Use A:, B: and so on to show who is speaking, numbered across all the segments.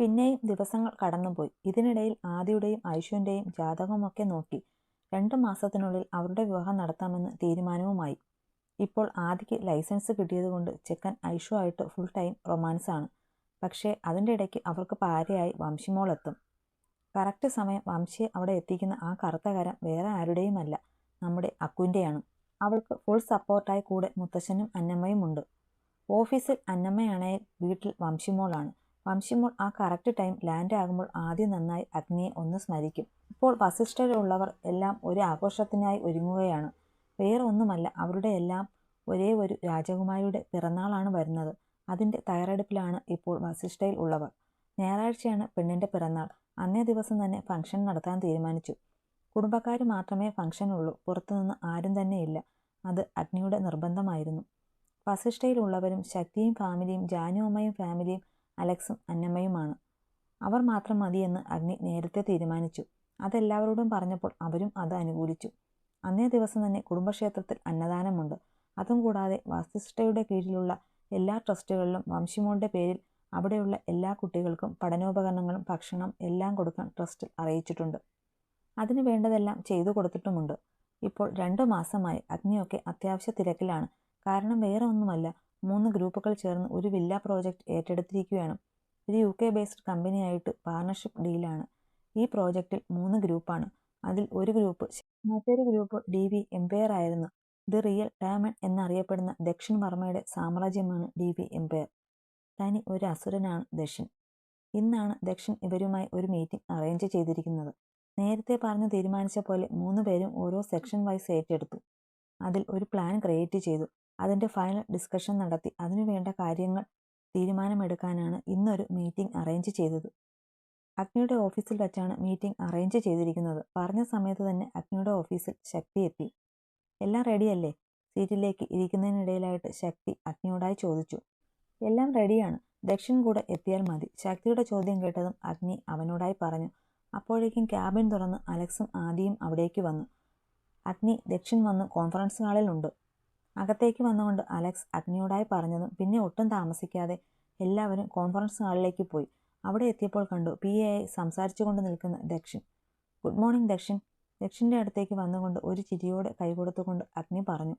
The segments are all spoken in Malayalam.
A: പിന്നെയും ദിവസങ്ങൾ കടന്നുപോയി. ഇതിനിടയിൽ ആദിയുടെയും ഐഷുവിന്റെയും ജാതകമൊക്കെ നോക്കി. രണ്ടു മാസത്തിനുള്ളിൽ അവരുടെ വിവാഹം നടത്താമെന്ന് തീരുമാനവുമായി. ഇപ്പോൾ ആദിക്ക് ലൈസൻസ് കിട്ടിയതുകൊണ്ട് ചെക്കൻ ഐഷു ആയിട്ട് ഫുൾ ടൈം റൊമാൻസാണ് പക്ഷേ അതിന്റെ ഇടയ്ക്ക് അവർക്ക് പാരയായി വംശിമോളെത്തും കറക്റ്റ് സമയം വംശിയെ അവിടെ എത്തിക്കുന്ന ആ കറുത്ത കരം വേറെ ആരുടെയുമല്ല നമ്മുടെ അക്കുവിന്റെയാണ് അവൾക്ക് ഫുൾ സപ്പോർട്ടായി കൂടെ മുത്തശ്ശനും അന്നമ്മയും ഉണ്ട്. ഓഫീസിൽ അന്നമ്മയാണെങ്കിൽ വീട്ടിൽ വംശിമോളാണ് വംശിമോൾ ആ കറക്റ്റ് ടൈം ലാൻഡ് ആകുമ്പോൾ ആദ്യം നന്നായി അഗ്നിയെ ഒന്ന് സ്മരിക്കും. ഇപ്പോൾ വസിഷ്ഠരുള്ളവർ എല്ലാം ഒരു ആഘോഷത്തിനായി ഒരുങ്ങുകയാണ്. വേറൊന്നുമല്ല അവരുടെ എല്ലാം ഒരേ ഒരു രാജകുമാരിയുടെ പിറന്നാളാണ് വരുന്നത്. അതിന്റെ തയ്യാറെടുപ്പിലാണ് ഇപ്പോൾ വസിഷ്ഠയിൽ ഉള്ളവർ. ഞായറാഴ്ചയാണ് പെണ്ണിന്റെ പിറന്നാൾ. അന്നേ ദിവസം തന്നെ ഫംഗ്ഷൻ നടത്താൻ തീരുമാനിച്ചു. കുടുംബക്കാർ മാത്രമേ ഫംഗ്ഷനുള്ളൂ. പുറത്തുനിന്ന് ആരും തന്നെയില്ല. അത് അഗ്നിയുടെ നിർബന്ധമായിരുന്നു. വസിഷ്ഠയിലുള്ളവരും ശക്തിയും ഫാമിലിയും ജാനുവമ്മയും ഫാമിലിയും അലക്സും അന്നമ്മയുമാണ്. അവർ മാത്രം മതിയെന്ന് അഗ്നി നേരത്തെ തീരുമാനിച്ചു. അതെല്ലാവരോടും പറഞ്ഞപ്പോൾ അവരും അത് അനുകൂലിച്ചു. അന്നേ ദിവസം തന്നെ കുടുംബക്ഷേത്രത്തിൽ അന്നദാനമുണ്ട്. അതും കൂടാതെ വസിഷ്ഠയുടെ കീഴിലുള്ള എല്ലാ ട്രസ്റ്റുകളിലും വംശിമോളുടെ പേരിൽ അവിടെയുള്ള എല്ലാ കുട്ടികൾക്കും പഠനോപകരണങ്ങളും ഭക്ഷണം എല്ലാം കൊടുക്കാൻ ട്രസ്റ്റിൽ അറിയിച്ചിട്ടുണ്ട്. അതിന് വേണ്ടതെല്ലാം ചെയ്തു കൊടുത്തിട്ടുമുണ്ട്. ഇപ്പോൾ രണ്ടു മാസമായി അഗ്നിയൊക്കെ അത്യാവശ്യ തിരക്കിലാണ്. കാരണം വേറെ ഒന്നുമല്ല. മൂന്ന് ഗ്രൂപ്പുകൾ ചേർന്ന് ഒരു വില്ല പ്രോജക്റ്റ് ഏറ്റെടുത്തിരിക്കുകയാണ്. ഇത് യു കെ ബേസ്ഡ് കമ്പനിയായിട്ട് പാർട്ണർഷിപ്പ് ഡീലാണ്. ഈ പ്രോജക്റ്റിൽ മൂന്ന് ഗ്രൂപ്പാണ്. അതിൽ ഒരു ഗ്രൂപ്പ് മറ്റൊരു ഗ്രൂപ്പ് ഡി വി എംപയർ ആയിരുന്നു. ദി റിയൽ ഡയമണ്ട് എന്നറിയപ്പെടുന്ന ദക്ഷിൺ വർമ്മയുടെ സാമ്രാജ്യമാണ് ഡി വി എംപയർ. തനി ഒരു അസുരനാണ് ദക്ഷിൺ. ഇന്നാണ് ദക്ഷിൺ ഇവരുമായി ഒരു മീറ്റിംഗ് അറേഞ്ച് ചെയ്തിരിക്കുന്നത്. നേരത്തെ പറഞ്ഞു തീരുമാനിച്ച പോലെ മൂന്ന് പേരും ഓരോ സെക്ഷൻ വൈസ് ഏറ്റെടുത്തു. അതിൽ ഒരു പ്ലാൻ ക്രിയേറ്റ് ചെയ്തു. അതിന്റെ ഫൈനൽ ഡിസ്കഷൻ നടത്തി. അതിനു വേണ്ട കാര്യങ്ങൾ തീരുമാനമെടുക്കാനാണ് ഇന്നൊരു മീറ്റിംഗ് അറേഞ്ച് ചെയ്തത്. അഗ്നിയുടെ ഓഫീസിൽ വെച്ചാണ് മീറ്റിംഗ് അറേഞ്ച് ചെയ്തിരിക്കുന്നത്. പറഞ്ഞ സമയത്ത് തന്നെ അഗ്നിയുടെ ഓഫീസിൽ ശക്തി എത്തി. എല്ലാം റെഡിയല്ലേ സീറ്റിലേക്ക് ഇരിക്കുന്നതിനിടയിലായിട്ട് ശക്തി അഗ്നിയോടായി ചോദിച്ചു. എല്ലാം റെഡിയാണ് ദക്ഷിൺ കൂടെ എത്തിയാൽ മതി ശക്തിയുടെ ചോദ്യം കേട്ടതും അഗ്നി അവനോടായി പറഞ്ഞു. അപ്പോഴേക്കും ക്യാബിൻ തുറന്ന് അലക്സും ആദിയും അവിടേക്ക് വന്നു. അഗ്നി ദക്ഷിൺ വന്ന് കോൺഫറൻസ് ഹാളിലുണ്ട് അകത്തേക്ക് വന്നുകൊണ്ട് അലക്സ് അഗ്നിയോടായി പറഞ്ഞതും പിന്നെ ഒട്ടും താമസിക്കാതെ എല്ലാവരും കോൺഫറൻസ് ഹാളിലേക്ക് പോയി. അവിടെ എത്തിയപ്പോൾ കണ്ടു പി എ സംസാരിച്ചു കൊണ്ട് നിൽക്കുന്ന ദക്ഷൻ. ഗുഡ് മോർണിംഗ് ദക്ഷൻ. ദക്ഷിന്റെ അടുത്തേക്ക് വന്നുകൊണ്ട് ഒരു ചിരിയോടെ കൈകൊടുത്തുകൊണ്ട് അഗ്നി പറഞ്ഞു.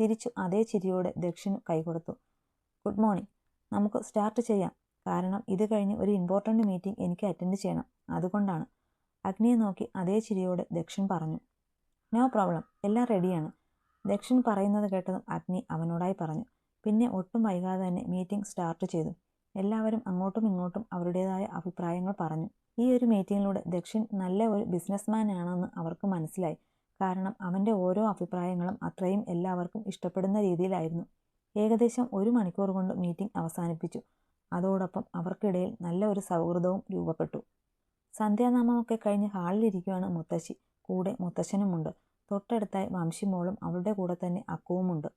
A: തിരിച്ചു അതേ ചിരിയോടെ ദക്ഷിന് കൈകൊടുത്തു ഗുഡ് മോർണിംഗ് നമുക്ക് സ്റ്റാർട്ട് ചെയ്യാം. കാരണം ഇത് കഴിഞ്ഞ് ഒരു ഇമ്പോർട്ടന്റ് മീറ്റിംഗ് എനിക്ക് അറ്റൻഡ് ചെയ്യണം. അതുകൊണ്ടാണ്. അഗ്നിയെ നോക്കി അതേ ചിരിയോടെ ദക്ഷിൺ പറഞ്ഞു. നോ പ്രോബ്ലം എല്ലാം റെഡിയാണ് ദക്ഷിൺ പറയുന്നത് കേട്ടതും അഗ്നി അവനോടായി പറഞ്ഞു. പിന്നെ ഒട്ടും വൈകാതെ തന്നെ മീറ്റിംഗ് സ്റ്റാർട്ട് ചെയ്തു. എല്ലാവരും അങ്ങോട്ടും ഇങ്ങോട്ടും അവരുടേതായ അഭിപ്രായങ്ങൾ പറഞ്ഞു. ഈ ഒരു മീറ്റിങ്ങിലൂടെ ദക്ഷിൺ നല്ല ഒരു ബിസിനസ്മാൻ ആണെന്ന് അവർക്ക് മനസ്സിലായി. കാരണം അവന്റെ ഓരോ അഭിപ്രായങ്ങളും അത്രയും എല്ലാവർക്കും ഇഷ്ടപ്പെടുന്ന രീതിയിലായിരുന്നു. ഏകദേശം ഒരു മണിക്കൂർ കൊണ്ട് മീറ്റിംഗ് അവസാനിപ്പിച്ചു. അതോടൊപ്പം അവർക്കിടയിൽ നല്ല ഒരു സൗഹൃദവും രൂപപ്പെട്ടു. സന്ധ്യാനാമമൊക്കെ കഴിഞ്ഞ് ഹാളിലിരിക്കുകയാണ് മുത്തശ്ശി. കൂടെ മുത്തശ്ശനുമുണ്ട്. തൊട്ടടുത്തായി വംശിമോളും അവളുടെ കൂടെ തന്നെ അക്കുവുമുണ്ട്.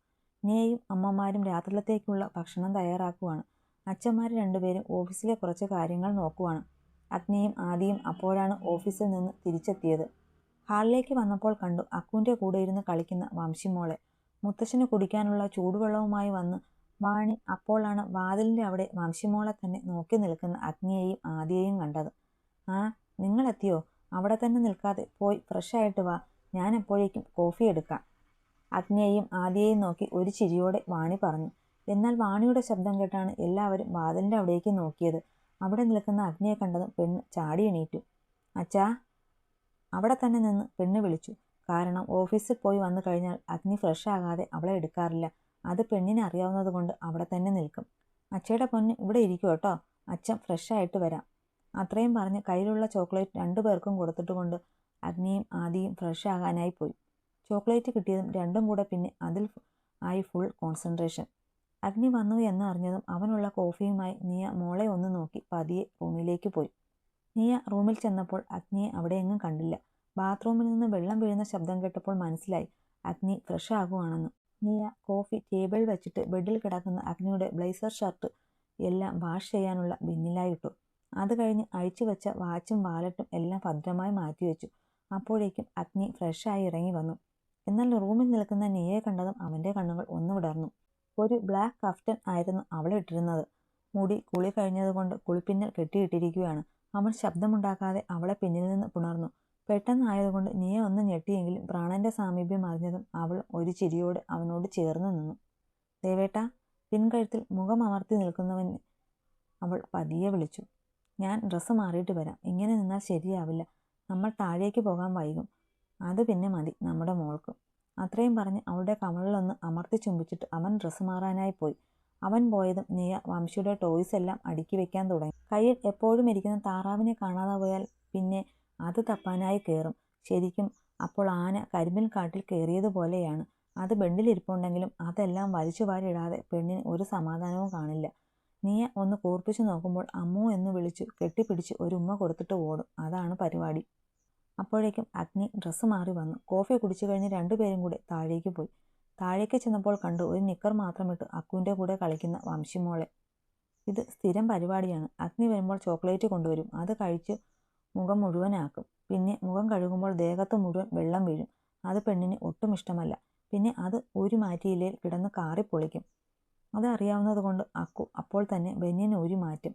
A: നീയും അമ്മമാരും രാത്രിലത്തേക്കുള്ള ഭക്ഷണം തയ്യാറാക്കുവാണ്. അച്ഛന്മാർ രണ്ടുപേരും ഓഫീസിലെ കുറച്ച് കാര്യങ്ങൾ നോക്കുവാണ്. അഗ്നിയും ആദിയും അപ്പോഴാണ് ഓഫീസിൽ നിന്ന് തിരിച്ചെത്തിയത്. ഹാളിലേക്ക് വന്നപ്പോൾ കണ്ടു അക്കുവിന്റെ കൂടെ ഇരുന്ന് കളിക്കുന്ന വംശിമോളെ. മുത്തശ്ശന് കുടിക്കാനുള്ള ചൂടുവെള്ളവുമായി വന്ന് വാണി അപ്പോഴാണ് വാതിലിന്റെ അവിടെ വംശിമോളെ തന്നെ നോക്കി നിൽക്കുന്ന അഗ്നിയെയും ആദിയെയും കണ്ടത്. ആ നിങ്ങളെത്തിയോ? അവിടെ തന്നെ നിൽക്കാതെ പോയി ഫ്രഷായിട്ട് വാ. ഞാൻ എപ്പോഴേക്കും കോഫി എടുക്കാം. അഗ്നിയെയും ആദിയെയും നോക്കി ഒരു ചിരിയോടെ വാണി പറഞ്ഞു. എന്നാൽ വാണിയുടെ ശബ്ദം കേട്ടാണ് എല്ലാവരും വാതിലിന്റെ അവിടേക്ക് നോക്കിയത്. അവിടെ നിൽക്കുന്ന അഗ്നിയെ കണ്ടതും പെണ്ണ് ചാടി എണീറ്റു. അച്ഛാ അവിടെ തന്നെ നിന്ന് പെണ്ണ് വിളിച്ചു. കാരണം ഓഫീസിൽ പോയി വന്നു കഴിഞ്ഞാൽ അഗ്നി ഫ്രഷ് ആകാതെ അവളെ എടുക്കാറില്ല. അത് പെണ്ണിനെ അറിയാവുന്നത് കൊണ്ട് അവിടെ തന്നെ നിൽക്കും. അച്ഛയുടെ പൊന്ന് ഇവിടെ ഇരിക്കും കേട്ടോ. അച്ഛൻ ഫ്രഷ് ആയിട്ട് വരാം. അത്രയും പറഞ്ഞ് കയ്യിലുള്ള ചോക്ലേറ്റ് രണ്ടു പേർക്കും കൊടുത്തിട്ട് കൊണ്ട് അഗ്നിയും ആദിയും ഫ്രഷ് ആകാനായി പോയി. ചോക്ലേറ്റ് കിട്ടിയതും രണ്ടും കൂടെ പിന്നെ അതിൽ ആയി ഫുൾ കോൺസെൻട്രേഷൻ അഗ്നി വന്നു എന്ന് അറിഞ്ഞതും അവനുള്ള കോഫിയുമായി നിയ മോളെ ഒന്ന് നോക്കി പതിയെ റൂമിലേക്ക് പോയി. നിയ റൂമിൽ ചെന്നപ്പോൾ അഗ്നിയെ അവിടെയെങ്ങും കണ്ടില്ല. ബാത്റൂമിൽ നിന്ന് വെള്ളം വീഴുന്ന ശബ്ദം കേട്ടപ്പോൾ മനസ്സിലായി അഗ്നി ഫ്രഷ് ആകുവാണെന്ന്. നിയ കോഫി ടേബിൾ വെച്ചിട്ട് ബെഡിൽ കിടക്കുന്ന അഗ്നിയുടെ ബ്ലേസർ ഷർട്ട് എല്ലാം വാഷ് ചെയ്യാനുള്ള ബിന്നിലായിട്ടു. അത് കഴിഞ്ഞ് അഴിച്ചു വെച്ച വാച്ചും വാലറ്റും എല്ലാം ഭദ്രമായി മാറ്റിവെച്ചു. അപ്പോഴേക്കും അഗ്നി ഫ്രഷായി ഇറങ്ങി വന്നു. എന്നാൽ റൂമിൽ നിൽക്കുന്ന നിയയെ കണ്ടതും അവന്റെ കണ്ണുകൾ ഒന്ന് വിടർന്നു. ഒരു ബ്ലാക്ക് കഫ്റ്റൻ ആയിരുന്നു അവളിട്ടിരുന്നത് മുടി കുളി കഴിഞ്ഞതുകൊണ്ട് കുളിപ്പിന്നൽ കെട്ടിയിട്ടിരിക്കുകയാണ്. അവൻ ശബ്ദമുണ്ടാക്കാതെ അവളെ പിന്നിൽ നിന്ന് പുണർന്നു. പെട്ടെന്നായതുകൊണ്ട് നീയെ ഒന്ന് ഞെട്ടിയെങ്കിലും പ്രാണന്റെ സാമീപ്യം അറിഞ്ഞതും അവൾ ഒരു ചിരിയോട് അവനോട് ചേർന്ന് നിന്നു. ദേവേട്ട പിൻകഴുത്തിൽ മുഖം അമർത്തി നിൽക്കുന്നവനെ അവൾ പതിയെ വിളിച്ചു. ഞാൻ ഡ്രസ്സ് മാറിയിട്ട് വരാം. ഇങ്ങനെ നിന്നാൽ ശരിയാവില്ല. നമ്മൾ താഴേക്ക് പോകാൻ വൈകും. അത് പിന്നെ മതി നമ്മുടെ മോൾക്ക്. അത്രയും പറഞ്ഞ് അവളുടെ കമളിലൊന്ന് അമർത്തി ചുംബിച്ചിട്ട് അവൻ ഡ്രസ്സ് മാറാനായി പോയി. അവൻ പോയതും നിയ വംശിയുടെ ടോയ്സ് എല്ലാം അടുക്കി വെക്കാൻ തുടങ്ങി. കയ്യിൽ എപ്പോഴും ഇരിക്കുന്ന താറാവിനെ കാണാതെ പോയാൽ പിന്നെ അത് തപ്പാനായി കയറും ശരിക്കും അപ്പോൾ ആന കരിമ്പിൻ കാട്ടിൽ കയറിയതുപോലെയാണ് അത് ബെഡിലിരിപ്പുണ്ടെങ്കിലും അതെല്ലാം വലിച്ചു വാരിയിടാതെ പെണ്ണിന് ഒരു സമാധാനവും കാണില്ല. നീയ ഒന്ന് കൂർപ്പിച്ചു നോക്കുമ്പോൾ അമ്മു എന്ന് വിളിച്ചു കെട്ടിപ്പിടിച്ച് ഒരു ഉമ്മ കൊടുത്തിട്ട് ഓടും. അതാണ് പരിപാടി. അപ്പോഴേക്കും അഗ്നി ഡ്രസ്സ് മാറി വന്നു. കോഫി കുടിച്ചു കഴിഞ്ഞ് രണ്ടുപേരും കൂടെ താഴേക്ക് പോയി. താഴേക്ക് ചെന്നപ്പോൾ കണ്ടു ഒരു നിക്കർ മാത്രമിട്ട് അക്കുവിന്റെ കൂടെ കളിക്കുന്ന വംശിമോളെ. ഇത് സ്ഥിരം പരിപാടിയാണ്. അഗ്നി വരുമ്പോൾ ചോക്ലേറ്റ് കൊണ്ടുവരും. അത് കഴിച്ച് മുഖം മുഴുവനാക്കും. പിന്നെ മുഖം കഴുകുമ്പോൾ ദേഹത്ത് മുഴുവൻ വെള്ളം വീഴും. അത് പെണ്ണിന് ഒട്ടും ഇഷ്ടമല്ല. പിന്നെ അത് ഊരി മാറ്റിയില്ലേ കിടന്ന് കാറി പൊളിക്കും. അത് അറിയാവുന്നതുകൊണ്ട് അക്കു അപ്പോൾ തന്നെ ബനിയൻ ഊരി മാറ്റും.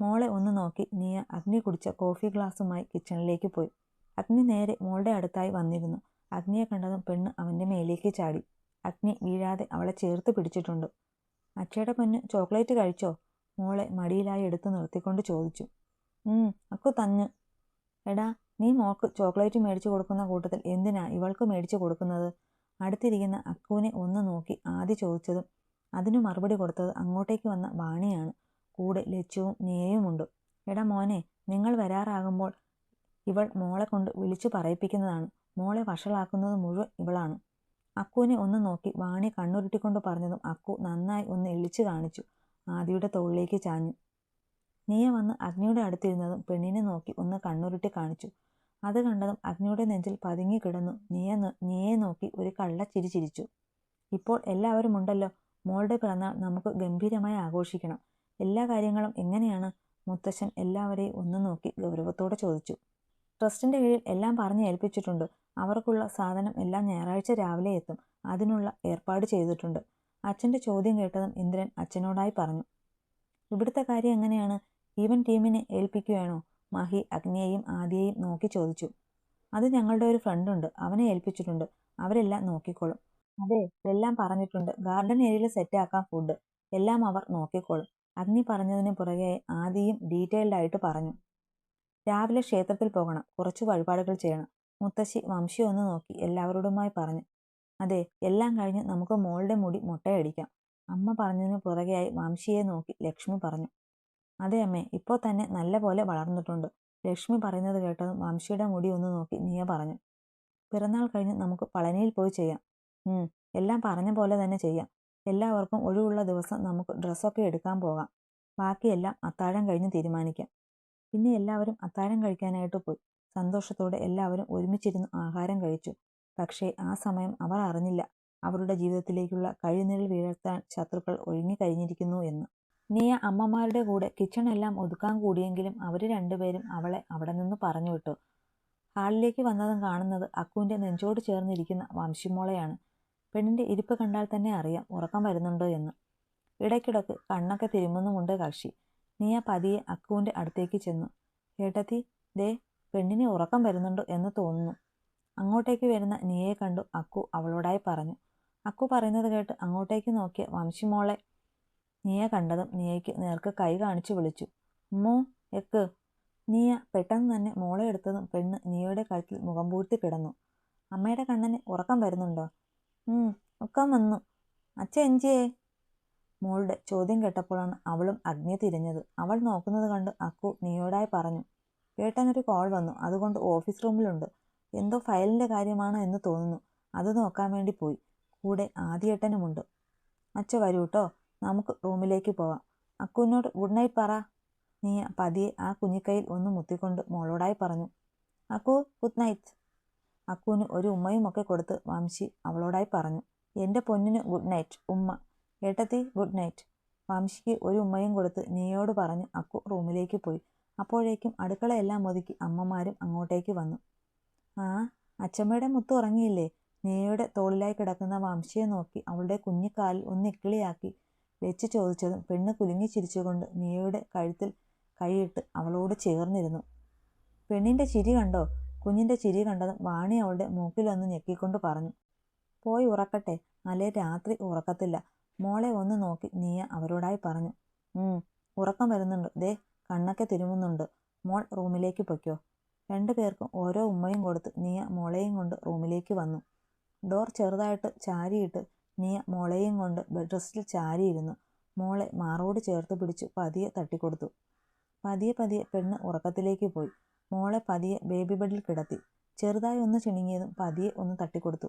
A: മോളെ ഒന്ന് നോക്കി. നീയ അഗ്നി കുടിച്ച കോഫി ഗ്ലാസുമായി കിച്ചണിലേക്ക് പോയി. അഗ്നി നേരെ മോളുടെ അടുത്തായി വന്നിരുന്നു. അഗ്നിയെ കണ്ടതും പെണ്ണ് അവന്റെ മേലേക്ക് ചാടി. അഗ്നി വീഴാതെ അവളെ ചേർത്ത് പിടിച്ചിട്ടുണ്ട്. അച്ഛയുടെ പെണ്ണ് ചോക്ലേറ്റ് കഴിച്ചോ? മോളെ മടിയിലായി എടുത്തു നിർത്തിക്കൊണ്ട് ചോദിച്ചു. അക്കു തഞ്ഞ് എടാ നീ മോൾക്ക് ചോക്ലേറ്റ് മേടിച്ചു കൊടുക്കുന്ന കൂട്ടത്തിൽ എന്തിനാ ഇവൾക്ക് മേടിച്ചു കൊടുക്കുന്നത്? അടുത്തിരിക്കുന്ന അക്കുവിനെ ഒന്ന് നോക്കി ആദ്യ ചോദിച്ചതും അതിനു മറുപടി കൊടുത്തത് അങ്ങോട്ടേക്ക് വന്ന വാണിയാണ്. കൂടെ ലച്ചുവും നേയുമുണ്ട്. എടാ മോനെ നിങ്ങൾ വരാറാകുമ്പോൾ ഇവൾ മോളെ കൊണ്ട് വിളിച്ചു പറയിപ്പിക്കുന്നതാണ്. മോളെ വഷളാക്കുന്നത് മുഴുവൻ ഇവളാണ്. അക്കുവിനെ ഒന്ന് നോക്കി വാണി കണ്ണുരുട്ടിക്കൊണ്ട് പറഞ്ഞതും അക്കു നന്നായി ഒന്ന് ഇളിച്ചു കാണിച്ചു. ആദിയുടെ തോളിലേക്ക് ചാഞ്ഞു. നീയ വന്ന് അഗ്നിയുടെ അടുത്തിരുന്നതും പെണ്ണിനെ നോക്കി ഒന്ന് കണ്ണുരുട്ടി കാണിച്ചു. അത് കണ്ടതും അഗ്നിയുടെ നെഞ്ചിൽ പതുങ്ങി കിടന്നു. നീയ നീയെ നോക്കി ഒരു കള്ളച്ചിരി ചിരിച്ചു. ഇപ്പോൾ എല്ലാവരും ഉണ്ടല്ലോ. മോളുടെ പിറന്നാൾ നമുക്ക് ഗംഭീരമായി ആഘോഷിക്കണം. എല്ലാ കാര്യങ്ങളും എങ്ങനെയാണ്? മുത്തശ്ശൻ എല്ലാവരെയും ഒന്ന് നോക്കി ഗൗരവത്തോടെ ചോദിച്ചു. ട്രസ്റ്റിന്റെ കീഴിൽ എല്ലാം പറഞ്ഞ് ഏൽപ്പിച്ചിട്ടുണ്ട്. അവർക്കുള്ള സാധനം എല്ലാം ഞായറാഴ്ച രാവിലെ എത്തും. അതിനുള്ള ഏർപ്പാട് ചെയ്തിട്ടുണ്ട്. അച്ഛന്റെ ചോദ്യം കേട്ടതും ഇന്ദ്രൻ അച്ഛനോടായി പറഞ്ഞു. ഇവിടുത്തെ കാര്യം എങ്ങനെയാണ്? ഈവൻ ടീമിനെ ഏൽപ്പിക്കുകയാണോ? മഹി അഗ്നിയെയും ആദിയെയും നോക്കി ചോദിച്ചു. അത് ഞങ്ങളുടെ ഒരു ഫ്രണ്ടുണ്ട് അവനെ ഏൽപ്പിച്ചിട്ടുണ്ട്. അവരെല്ലാം നോക്കിക്കോളും. അതെ എല്ലാം പറഞ്ഞിട്ടുണ്ട്. ഗാർഡൻ ഏരിയയിൽ സെറ്റാക്കാം ഫുഡ് എല്ലാം അവർ നോക്കിക്കോളും. അഗ്നി പറഞ്ഞതിന് പുറകെ ആദിയും ഡീറ്റെയിൽഡായിട്ട് പറഞ്ഞു. രാവിലെ ക്ഷേത്രത്തിൽ പോകണം. കുറച്ച് വഴിപാടുകൾ ചെയ്യണം. മുത്തശ്ശി വംശി ഒന്ന് നോക്കി. എല്ലാവരോടുമായി പറഞ്ഞു. അതെ എല്ലാം കഴിഞ്ഞ് നമുക്ക് മോളുടെ മുടി മുട്ടയടിക്കാം. അമ്മ പറഞ്ഞതിന് പുറകെയായി വംശിയെ നോക്കി ലക്ഷ്മി പറഞ്ഞു. അതെ അമ്മേ ഇപ്പോൾ തന്നെ നല്ല പോലെ വളർന്നിട്ടുണ്ട്. ലക്ഷ്മി പറയുന്നത് കേട്ടതും വംശിയുടെ മുടി ഒന്ന് നോക്കി നീയ പറഞ്ഞു. പിറന്നാൾ കഴിഞ്ഞ് നമുക്ക് പളനിയിൽ പോയി ചെയ്യാം. എല്ലാം പറഞ്ഞ പോലെ തന്നെ ചെയ്യാം. എല്ലാവർക്കും ഒഴിവുള്ള ദിവസം നമുക്ക് ഡ്രസ്സൊക്കെ എടുക്കാൻ പോകാം. ബാക്കിയെല്ലാം അത്താഴം കഴിഞ്ഞ് തീരുമാനിക്കാം. പിന്നെ എല്ലാവരും അത്താഴം കഴിക്കാനായിട്ട് പോയി. സന്തോഷത്തോടെ എല്ലാവരും ഒരുമിച്ചിരുന്ന് ആഹാരം കഴിച്ചു. പക്ഷേ ആ സമയം അവർ അറിഞ്ഞില്ല. അവരുടെ ജീവിതത്തിലേക്കുള്ള കഴിനിഴൽ വീഴ്ത്താൻ ശത്രുക്കൾ ഒഴുങ്ങിക്കഴിഞ്ഞിരിക്കുന്നു എന്ന്. നീയ അമ്മമാരുടെ കൂടെ കിച്ചൺ എല്ലാം ഒതുക്കാൻ കൂടിയെങ്കിലും അവർ രണ്ടുപേരും അവളെ അവിടെ നിന്ന് പറഞ്ഞു വിട്ടു. ഹാളിലേക്ക് വന്നതും കാണുന്നത് അക്കുവിന്റെ നെഞ്ചോട് ചേർന്നിരിക്കുന്ന വംശിമോളെയാണ്. പെണ്ണിന്റെ ഇരിപ്പ് കണ്ടാൽ തന്നെ അറിയാം ഉറക്കം വരുന്നുണ്ടോ എന്ന്. ഇടയ്ക്കിടയ്ക്ക് കണ്ണൊക്കെ തിരുമുന്നുമുണ്ട് കക്ഷി. നീയ പതിയെ അക്കുവിന്റെ അടുത്തേക്ക് ചെന്നു. ഏട്ടത്തി ദേ പെണ്ണിനെ ഉറക്കം വരുന്നുണ്ടോ എന്ന് തോന്നുന്നു. അങ്ങോട്ടേക്ക് വരുന്ന നീയെ കണ്ടു അക്കു അവളോടായി പറഞ്ഞു. അക്കു പറയുന്നത് കേട്ട് അങ്ങോട്ടേക്ക് നോക്കിയ വംശിമോളെ നീയ കണ്ടതും നീയയ്ക്ക് നേർക്ക് കൈ കാണിച്ചു വിളിച്ചു. ഉമ്മോ എക്ക് നീയ പെട്ടെന്ന് തന്നെ മോളെ എടുത്തതും പെണ്ണ് നീയുടെ കഴുത്തിൽ മുഖം പൂഴ്ത്തി കിടന്നു. അമ്മയുടെ കണ്ണന് ഉറക്കം വരുന്നുണ്ടോ? ഉം ഉറക്കം വന്നു. അച്ഛ എഞ്ചിയേ മോളുടെ ചോദ്യം കേട്ടപ്പോഴാണ് അവളും അഗ്നിയെ തിരിഞ്ഞത്. അവൾ നോക്കുന്നത് കണ്ട് അക്കു നീയോടായി പറഞ്ഞു ഏട്ടനൊരു കോൾ വന്നു. അതുകൊണ്ട് ഓഫീസ് റൂമിലുണ്ട്. എന്തോ ഫയലിന്റെ കാര്യമാണ് എന്ന് തോന്നുന്നു. അത് നോക്കാൻ വേണ്ടി പോയി. കൂടെ ആദ്യേട്ടനുമുണ്ട്. അച്ഛ വരൂ കേട്ടോ നമുക്ക് റൂമിലേക്ക് പോവാം. അക്കുവിനോട് ഗുഡ് നൈറ്റ് പറ. നീ പതിയെ ആ കുഞ്ഞിക്കൈയിൽ ഒന്ന് മുത്തിക്കൊണ്ട് മോളോടായി പറഞ്ഞു അക്കു ഗുഡ് നൈറ്റ്. അക്കുവിന് ഒരു ഉമ്മയും ഒക്കെ കൊടുത്ത് വംശി അവളോടായി പറഞ്ഞു എന്റെ പൊന്നിന് ഗുഡ് നൈറ്റ് ഉമ്മ. ഏട്ടത്തി ഗുഡ് നൈറ്റ്. വംശിക്ക് ഒരു ഉമ്മയും കൊടുത്ത് നീയോട് പറഞ്ഞ് അക്കു റൂമിലേക്ക് പോയി. അപ്പോഴേക്കും അടുക്കളയെല്ലാം ഒതുക്കി അമ്മമാരും അങ്ങോട്ടേക്ക് വന്നു. ആ അച്ചമ്മയുടെ മുത്ത് ഉറങ്ങിയില്ലേ? നീയുടെ തോളിലായി കിടക്കുന്ന വംശിയെ നോക്കി അവളുടെ കുഞ്ഞിക്കാലിൽ ഒന്ന് ഇക്കിളിയാക്കി വെച്ച് ചോദിച്ചതും പെണ്ണ് കുലുങ്ങി ചിരിച്ചുകൊണ്ട് നീയുടെ കഴുത്തിൽ കൈയിട്ട് അവളോട് ചേർന്നിരുന്നു. പെണ്ണിന്റെ ചിരി കണ്ടോ? കുഞ്ഞിന്റെ ചിരി കണ്ടതും വാണി അവളുടെ മൂക്കിലൊന്ന് ഞെക്കിക്കൊണ്ട് പറഞ്ഞു. പോയി ഉറക്കട്ടെ. നല്ല രാത്രി ഉറക്കത്തില്ല. മോളെ ഒന്ന് നോക്കി നീയ അവരോടായി പറഞ്ഞു. ഉറക്കം വരുന്നുണ്ട്. ദേ കണ്ണൊക്കെ തിരുമുന്നുണ്ട്. മോൾ റൂമിലേക്ക് പൊയ്ക്കോ. രണ്ടുപേർക്കും ഓരോ ഉമ്മയും കൊടുത്ത് നീയ മോളെയും കൊണ്ട് റൂമിലേക്ക് വന്നു. ഡോർ ചെറുതായിട്ട് ചാരിയിട്ട് നീയ മോളെയും കൊണ്ട് ബെഡ് റെസ്റ്റിൽ ചാരിയിരുന്നു. മോളെ മാറോട് ചേർത്ത് പിടിച്ചു പതിയെ തട്ടിക്കൊടുത്തു. പതിയെ പതിയെ പെണ്ണ് ഉറക്കത്തിലേക്ക് പോയി. മോളെ പതിയെ ബേബി ബെഡിൽ കിടത്തി. ചെറുതായി ഒന്ന് ചിണുങ്ങിയതും പതിയെ ഒന്ന് തട്ടിക്കൊടുത്തു.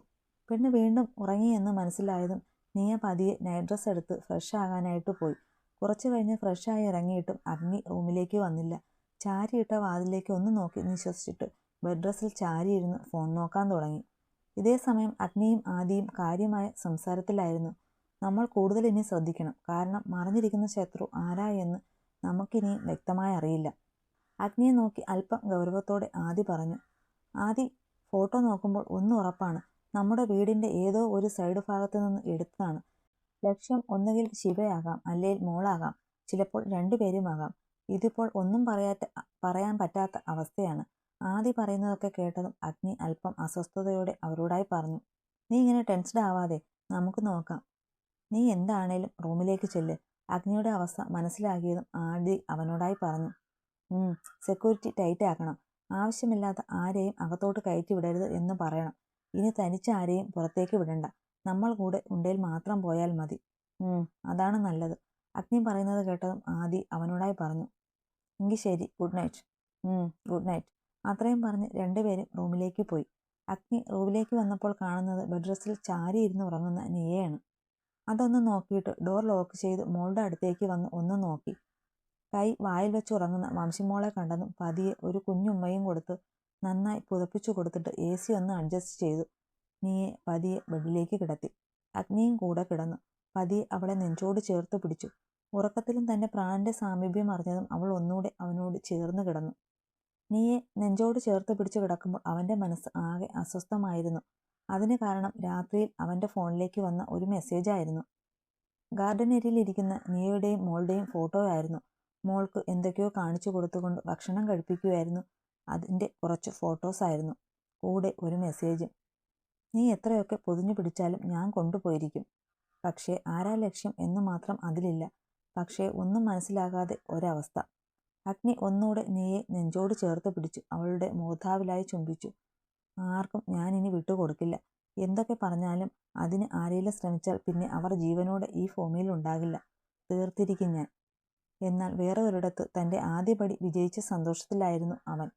A: പെണ്ണ് വീണ്ടും ഉറങ്ങിയെന്ന് മനസ്സിലായതും നീയ പതിയെ നൈറ്റ് ഡ്രസ്സ് എടുത്ത് ഫ്രഷ് ആകാനായിട്ട് പോയി. കുറച്ചു കഴിഞ്ഞ് ഫ്രഷായി ഇറങ്ങിയിട്ടും അഗ്നി റൂമിലേക്ക് വന്നില്ല. ചാരിയിട്ട വാതിലേക്ക് ഒന്ന് നോക്കി നിശ്വസിച്ചിട്ട് ബെഡ് ഡ്രസ്സിൽ ചാരിയിരുന്ന് ഫോൺ നോക്കാൻ തുടങ്ങി. ഇതേ സമയം അഗ്നിയും ആദിയും കാര്യമായ സംസാരത്തിലായിരുന്നു. നമ്മൾ കൂടുതൽ ഇനി ശ്രദ്ധിക്കണം. കാരണം മറിഞ്ഞിരിക്കുന്ന ശത്രു ആരായെന്ന് എന്ന് നമുക്കിനിയും വ്യക്തമായി അറിയില്ല. അഗ്നിയെ നോക്കി അല്പം ഗൗരവത്തോടെ ആദി പറഞ്ഞു ആദി ഫോട്ടോ നോക്കുമ്പോൾ ഒന്ന് ഉറപ്പാണ്. നമ്മുടെ വീടിന്റെ ഏതോ ഒരു സൈഡ് ഭാഗത്തു നിന്ന് എടുത്തതാണ്. ലക്ഷ്യം ഒന്നുകിൽ ശിവയാകാം അല്ലെങ്കിൽ മോളാകാം ചിലപ്പോൾ രണ്ടുപേരുമാകാം ഇതിപ്പോൾ ഒന്നും പറയാത്ത പറയാൻ പറ്റാത്ത അവസ്ഥയാണ്. ആദി പറയുന്നതൊക്കെ കേട്ടതും അഗ്നി അല്പം അസ്വസ്ഥതയോടെ അവരോടായി പറഞ്ഞു നീ ഇങ്ങനെ ടെൻസ്ഡ് ആവാതെ നമുക്ക് നോക്കാം. നീ എന്താണേലും റൂമിലേക്ക് ചെല്ല്. അഗ്നിയുടെ അവസ്ഥ മനസ്സിലാക്കിയതും ആദി അവനോടായി പറഞ്ഞു സെക്യൂരിറ്റി ടൈറ്റ് ആക്കണം. ആവശ്യമില്ലാത്ത ആരെയും അകത്തോട്ട് കയറ്റി വിടരുത് എന്ന് പറയണം. ഇനി തനിച്ച് ആരെയും പുറത്തേക്ക് വിടണ്ട. നമ്മൾ കൂടെ ഉണ്ടേൽ മാത്രം പോയാൽ മതി. അതാണ് നല്ലത്. അഗ്നി പറയുന്നത് കേട്ടതും ആദി അവനോടായി പറഞ്ഞു. എങ്കിൽ ശരി ഗുഡ് നൈറ്റ് ഗുഡ് നൈറ്റ് അത്രയും പറഞ്ഞ് രണ്ടുപേരും റൂമിലേക്ക് പോയി. അഗ്നി റൂമിലേക്ക് വന്നപ്പോൾ കാണുന്നത് ബെഡ് ചാരി ഇരുന്ന് ഉറങ്ങുന്ന നിയയാണ്. അതൊന്ന് നോക്കിയിട്ട് ഡോർ ലോക്ക് ചെയ്ത് മോളുടെ അടുത്തേക്ക് വന്ന് ഒന്ന് നോക്കി. കൈ വായിൽ വെച്ച് ഉറങ്ങുന്ന വംശിമോളെ കണ്ടതും പതിയെ ഒരു കുഞ്ഞുമ്മയും കൊടുത്ത് നന്നായി പുതപ്പിച്ചു കൊടുത്തിട്ട് എ സി ഒന്ന് അഡ്ജസ്റ്റ് ചെയ്തു. നീയെ പതിയെ ബെഡിലേക്ക് കിടത്തി. അഗ്നിയും കൂടെ കിടന്നു. പതിയെ അവളെ നെഞ്ചോട് ചേർത്ത് പിടിച്ചു. ഉറക്കത്തിലും തന്റെ പ്രാണന്റെ സാമീപ്യം അറിഞ്ഞതും അവൾ ഒന്നുകൂടെ അവനോട് ചേർന്ന് കിടന്നു. നീയെ നെഞ്ചോട് ചേർത്ത് പിടിച്ചു കിടക്കുമ്പോൾ അവന്റെ മനസ്സ് ആകെ അസ്വസ്ഥമായിരുന്നു. അതിന് കാരണം രാത്രിയിൽ അവന്റെ ഫോണിലേക്ക് വന്ന ഒരു മെസ്സേജായിരുന്നു ഗാർഡൻ ഏരിയയിൽ ഇരിക്കുന്ന നീയുടെയും മോളുടെയും ഫോട്ടോയായിരുന്നു മോൾക്ക് എന്തൊക്കെയോ കാണിച്ചു കൊടുത്തുകൊണ്ട് ഭക്ഷണം കഴിപ്പിക്കുമായിരുന്നു അതിന്റെ കുറച്ച് ഫോട്ടോസായിരുന്നു കൂടെ ഒരു മെസ്സേജും നീ എത്രയൊക്കെ പൊതിഞ്ഞു പിടിച്ചാലും ഞാൻ കൊണ്ടുപോയിരിക്കും. പക്ഷേ ആരാ ലക്ഷ്യം എന്ന് മാത്രം അതിലില്ല. പക്ഷേ ഒന്നും മനസ്സിലാകാതെ ഒരവസ്ഥ. അഗ്നി ഒന്നുകൂടെ നീയെ നെഞ്ചോട് ചേർത്ത് പിടിച്ചു. അവളുടെ മോധാവിലായി ചുംബിച്ചു. ആർക്കും ഞാൻ ഇനി വിട്ടുകൊടുക്കില്ല എന്തൊക്കെ പറഞ്ഞാലും അതിന് ആരെങ്കിലും ശ്രമിച്ചാൽ പിന്നെ അവർ ജീവനോടെ ഈ ഭൂമിയിൽ ഉണ്ടാകില്ല. തീർത്തിരിക്കും ഞാൻ. എന്നാൽ വേറെ ഒരിടത്ത് തന്റെ ആദ്യപടി വിജയിച്ച സന്തോഷത്തിലായിരുന്നു അവൻ.